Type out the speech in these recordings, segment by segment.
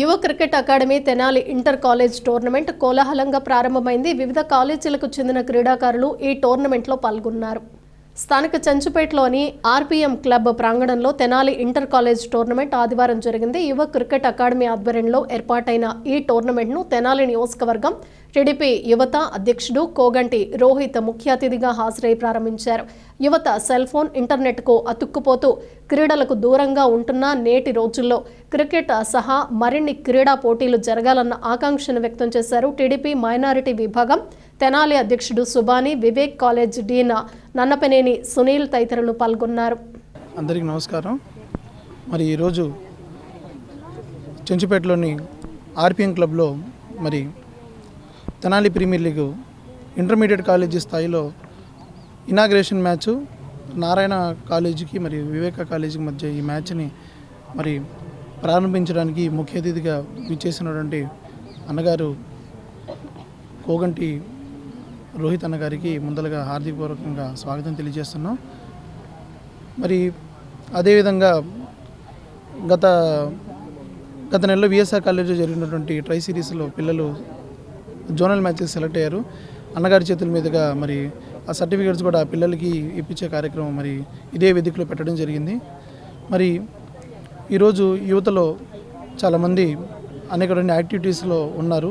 యువ cricket academy Tenali inter college tournament కోలాహలంగా ప్రారంభమైంది. వివిధ కాలేజీలకు చెందిన క్రీడాకారులు ఈ టోర్నమెంట్లో పాల్గొన్నారు. స్థానిక చంచుపేటలోని ఆర్పీఎం క్లబ్ ప్రాంగణంలో తెనాలి ఇంటర్ కాలేజ్ టోర్నమెంట్ ఆదివారం జరిగింది. యువ క్రికెట్ అకాడమీ ఆధ్వర్యంలో ఏర్పాటైన ఈ టోర్నమెంట్ను తెనాలి నియోజకవర్గం టీడీపీ యువత అధ్యక్షుడు కోగంటి రోహిత్ ముఖ్య అతిథిగా హాజరై ప్రారంభించారు. యువత సెల్ ఫోన్ ఇంటర్నెట్కు అతుక్కుపోతూ క్రీడలకు దూరంగా ఉంటున్న నేటి రోజుల్లో క్రికెట్ సహా మరిన్ని క్రీడా పోటీలు జరగాలన్న ఆకాంక్షను వ్యక్తం చేశారు టీడీపీ మైనారిటీ విభాగం. తెనాలి అధ్యక్షుడు సుబాని వివేక్ కాలేజ్ డీన్ నన్నపనేని సునీల్ తదితరులు పాల్గొన్నారు. అందరికీ నమస్కారం. మరి ఈరోజు చెంచుపేటలోని ఆర్పిఎం క్లబ్లో మరి Tenali premier league intermediate college స్థాయిలో ఇనాగ్రేషన్ మ్యాచ్ నారాయణ కాలేజీకి మరి వివేక కాలేజీకి మధ్య ఈ మ్యాచ్ని మరి ప్రారంభించడానికి ముఖ్య అతిథిగా విచ్చేసినటువంటి అన్నగారు కోగంటి రోహిత్ అన్నగారికి ముందలుగా హార్దికపూర్వకంగా స్వాగతం తెలియజేస్తున్నాం. మరి అదేవిధంగా గత గత నెలలో విఎస్ఆర్ కాలేజీలో జరిగినటువంటి ట్రై సిరీస్లో పిల్లలు జోనల్ మ్యాచెస్ సెలెక్ట్ అయ్యారు. అన్నగారి చేతుల మీదుగా మరి ఆ సర్టిఫికేట్స్ కూడా పిల్లలకి ఇప్పించే కార్యక్రమం మరి ఇదే వేదికలో పెట్టడం జరిగింది. మరి ఈరోజు యువతలో చాలామంది అనేక రెండు యాక్టివిటీస్లో ఉన్నారు.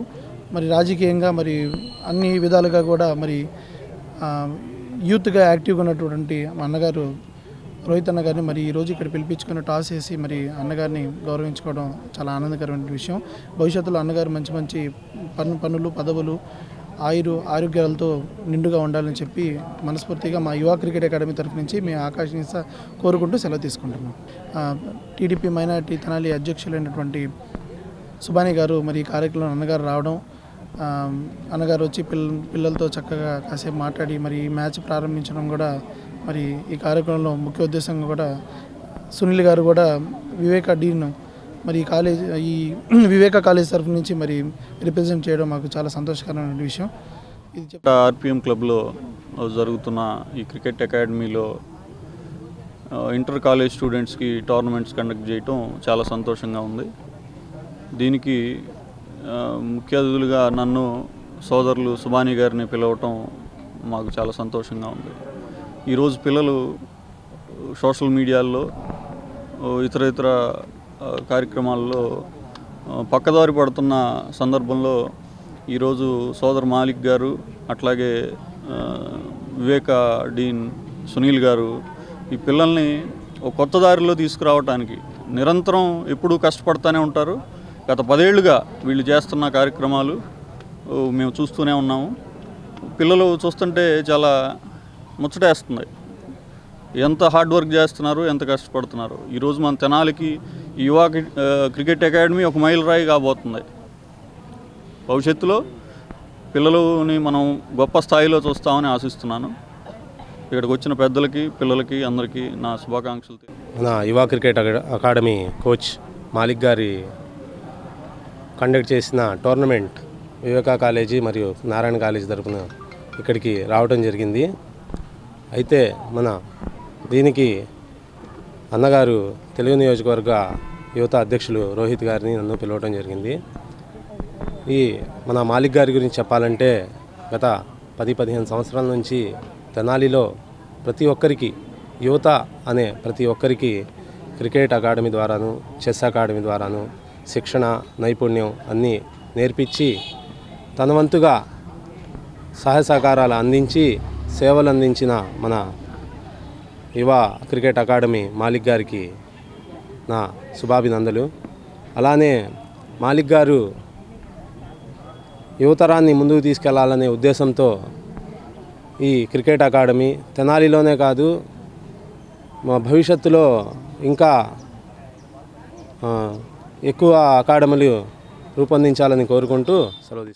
మరి రాజకీయంగా మరి అన్ని విధాలుగా కూడా మరి యూత్గా యాక్టివ్గా ఉన్నటువంటి మా అన్నగారు రోహిత్ అన్న గారిని మరి ఈరోజు ఇక్కడ పిలిపించుకుని టాస్ వేసి మరి అన్నగారిని గౌరవించుకోవడం చాలా ఆనందకరమైన విషయం. భవిష్యత్తులో అన్నగారు మంచి మంచి పన్ను పనులు పదవులు ఆయురు ఆరోగ్యాలతో నిండుగా ఉండాలని చెప్పి మనస్ఫూర్తిగా మా యువ క్రికెట్ అకాడమీ తరఫు నుంచి మేము ఆకాశ కోరుకుంటూ సెలవు తీసుకుంటున్నాం. టీడీపీ మైనార్టీ తెనాలి అధ్యక్షులైనటువంటి సుబాని గారు మరి ఈ కార్యక్రమం అన్నగారు రావడం అన్నగారు వచ్చి పిల్ల పిల్లలతో చక్కగా కాసేపు మాట్లాడి మరి ఈ మ్యాచ్ ప్రారంభించడం కూడా మరి ఈ కార్యక్రమంలో ముఖ్య ఉద్దేశంగా కూడా సునీల్ గారు కూడా వివేక డీన్ మరి ఈ కాలేజ్ ఈ వివేక కాలేజ్ తరఫు నుంచి మరి రిప్రజెంట్ చేయడం మాకు చాలా సంతోషకరమైన విషయం. ఇది ఆర్పిఎం క్లబ్లో జరుగుతున్న ఈ క్రికెట్ అకాడమీలో ఇంటర్ కాలేజ్ స్టూడెంట్స్కి టోర్నమెంట్స్ కండక్ట్ చేయటం చాలా సంతోషంగా ఉంది. దీనికి ముఖ్య అతిథులుగా నన్ను సోదరులు సుబాని గారిని పిలవటం మాకు చాలా సంతోషంగా ఉంది. ఈరోజు పిల్లలు సోషల్ మీడియాల్లో ఇతర ఇతర కార్యక్రమాల్లో పక్కదారి పడుతున్న సందర్భంలో ఈరోజు సోదర్ మాలిక్ గారు అట్లాగే వివేక డీన్ సునీల్ గారు ఈ పిల్లల్ని ఒక కొత్త దారిలో తీసుకురావటానికి నిరంతరం ఎప్పుడూ కష్టపడుతూనే ఉంటారు. గత పదేళ్ళుగా వీళ్ళు చేస్తున్న కార్యక్రమాలు మేము చూస్తూనే ఉన్నాము. పిల్లలు చూస్తుంటే చాలా ముచ్చటేస్తుంది. ఎంత హార్డ్ వర్క్ చేస్తున్నారు ఎంత కష్టపడుతున్నారు. ఈరోజు మన తెనాలికి యువ క్రికెట్ అకాడమీ ఒక మైల్ రాయి కాబోతుంది. భవిష్యత్తులో పిల్లలని మనం గొప్ప స్థాయిలో చూస్తామని ఆశిస్తున్నాను. ఇక్కడికి వచ్చిన పెద్దలకి పిల్లలకి అందరికీ నా శుభాకాంక్షలు మన యువ క్రికెట్ అకా- అకాడమీ కోచ్ మాలిక్ గారి కండక్ట్ చేసిన టోర్నమెంట్ వివేకా కాలేజీ మరియు నారాయణ కాలేజీ తరపున ఇక్కడికి రావడం జరిగింది. అయితే మన దీనికి అన్నగారు తెలుగు నియోజకవర్గ యువత అధ్యక్షులు రోహిత్ గారిని నన్ను పిలవడం జరిగింది. ఈ మన మాలిక్ గారి గురించి చెప్పాలంటే గత పది పదిహేను సంవత్సరాల నుంచి తెనాలిలో ప్రతి ఒక్కరికి యువత అనే ప్రతి ఒక్కరికి క్రికెట్ అకాడమీ ద్వారాను చెస్ అకాడమీ ద్వారాను శిక్షణ నైపుణ్యం అన్నీ నేర్పించి తన వంతుగా సహాయ సహకారాలు అందించి సేవలు అందించిన మన యువ క్రికెట్ అకాడమీ మాలిక్ గారికి నా శుభాభినందనలు అలానే మాలిక్ గారు యువతరాన్ని ముందుకు తీసుకెళ్ళాలనే ఉద్దేశంతో ఈ క్రికెట్ అకాడమీ తెనాలిలోనే కాదు మా భవిష్యత్తులో ఇంకా ఎక్కువ అకాడమీలు రూపొందించాలని కోరుకుంటూ సెలవు తీసుకుంటాను